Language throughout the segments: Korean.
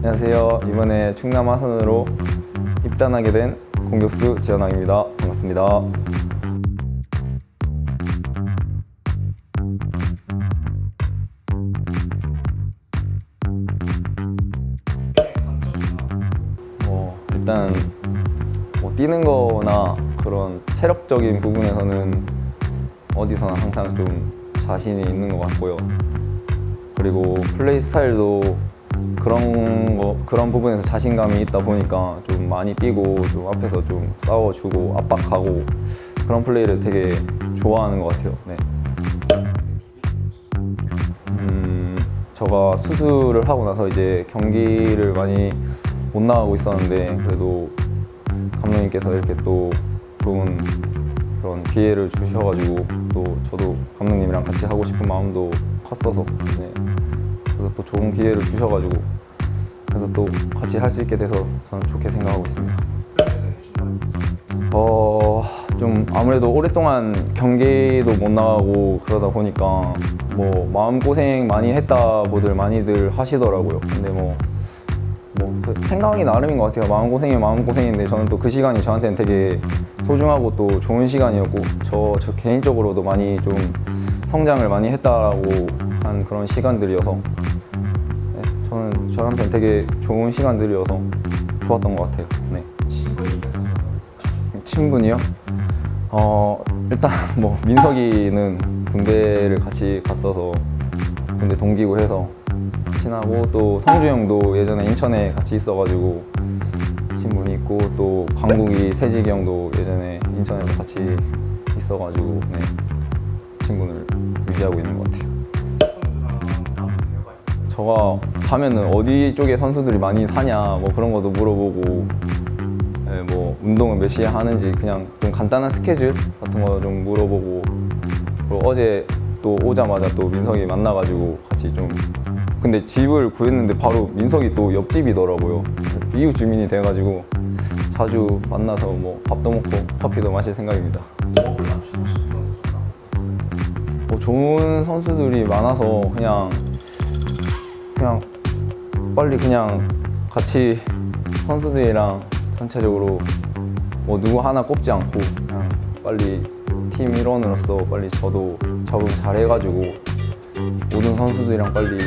안녕하세요. 이번에 충남 아산으로 입단하게 된 공격수 지현왕입니다. 반갑습니다. 뭐 일단 뭐 뛰는 거나 그런 체력적인 부분에서는 어디서나 항상 좀 자신이 있는 것 같고요. 그리고 플레이 스타일도 그런 거 그런 부분에서 자신감이 있다 보니까 좀 많이 뛰고 좀 앞에서 좀 싸워주고 압박하고 그런 플레이를 되게 좋아하는 것 같아요. 네. 음, 제가 수술을 하고 나서 이제 경기를 많이 못 나가고 있었는데 그래도 감독님께서 이렇게 또 좋은 그런 기회를 주셔가지고 또 저도 감독님이랑 같이 하고 싶은 마음도 컸어서 네. 그래서 또 좋은 기회를 주셔가지고 그래서 또 같이 할 수 있게 돼서 저는 좋게 생각하고 있습니다. 어, 좀 아무래도 오랫동안 경기도 못 나가고 그러다 보니까 뭐 마음고생 많이 했다고들 많이들 하시더라고요. 근데 뭐, 뭐그 생각이 나름인 것 같아요. 마음고생이 마음고생인데 저는 또 그 시간이 저한테는 되게 소중하고 또 좋은 시간이었고 저, 저 개인적으로도 많이 좀 성장을 많이 했다라고 한 그런 시간들이어서 네, 저는 저한테는 되게 좋은 시간들이어서 좋았던 것 같아요. 네. 친분이요? 어 일단 뭐 민석이는 군대를 같이 갔어서 군대 동기고 해서 친하고 또 성주 형도 예전에 인천에 같이 있어가지고 친분이 있고 또 광국이 세직이 형도 예전에 인천에서 같이 있어가지고 네 친분을 유지하고 있는 것 같아요. 저가 가면은 어디 쪽에 선수들이 많이 사냐 뭐 그런 것도 물어보고 네, 뭐 운동을 몇 시에 하는지 그냥 좀 간단한 스케줄 같은 거 좀 물어보고 그리고 어제 또 오자마자 또 민석이 만나가지고 같이 좀 근데 집을 구했는데 바로 민석이 또 옆집이더라고요. 이웃 주민이 돼가지고 자주 만나서 뭐 밥도 먹고 커피도 마실 생각입니다. 뭐 좋은 선수들이 많아서 그냥 그냥 빨리 그냥 같이 선수들이랑 전체적으로 뭐 누구 하나 꼽지 않고 그냥 빨리 팀 일원으로서 빨리 저도 적응 잘 해가지고 모든 선수들이랑 빨리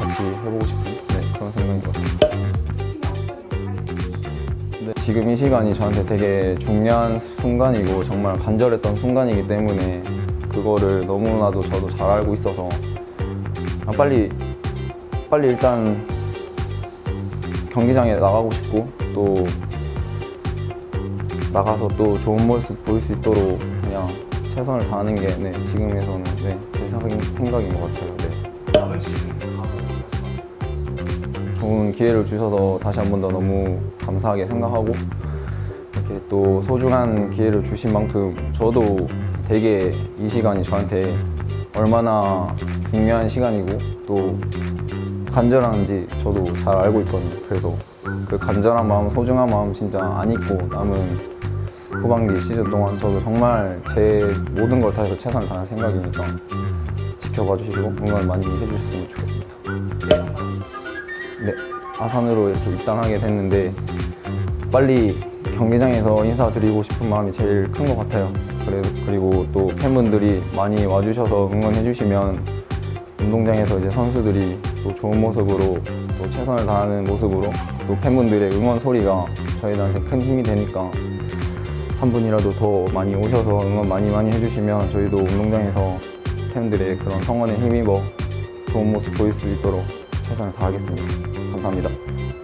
같이 해보고 싶은 네, 그런 생각인 것 같아요. 네, 지금 이 시간이 저한테 되게 중요한 순간이고 정말 간절했던 순간이기 때문에 그거를 너무나도 저도 잘 알고 있어서 아, 빨리 빨리 일단 경기장에 나가고 싶고 또 나가서 또 좋은 모습 보일 수 있도록 그냥 최선을 다하는 게 네, 지금에서는 네, 제 생각- 생각인 것 같아요. 네. 좋은 기회를 주셔서 다시 한 번 더 너무 감사하게 생각하고 이렇게 또 소중한 기회를 주신 만큼 저도 되게 이 시간이 저한테 얼마나 중요한 시간이고 또 간절한지 저도 잘 알고 있거든요. 그래서 그 간절한 마음, 소중한 마음 진짜 안 잊고 남은 후반기 시즌 동안 저도 정말 제 모든 걸 다해서 최선을 다할 생각이니까 지켜봐 주시고 응원 많이 해주셨으면 좋겠습니다. 네, 아산으로 이렇게 입단하게 됐는데 빨리 경기장에서 인사드리고 싶은 마음이 제일 큰 것 같아요. 그래, 그리고 또 팬분들이 많이 와주셔서 응원해주시면 운동장에서 이제 선수들이 또 좋은 모습으로 또 최선을 다하는 모습으로 또 팬분들의 응원 소리가 저희들한테 큰 힘이 되니까 한 분이라도 더 많이 오셔서 응원 많이 많이 해주시면 저희도 운동장에서 팬들의 그런 성원에 힘입어 좋은 모습 보일 수 있도록 최선을 다하겠습니다. 감사합니다.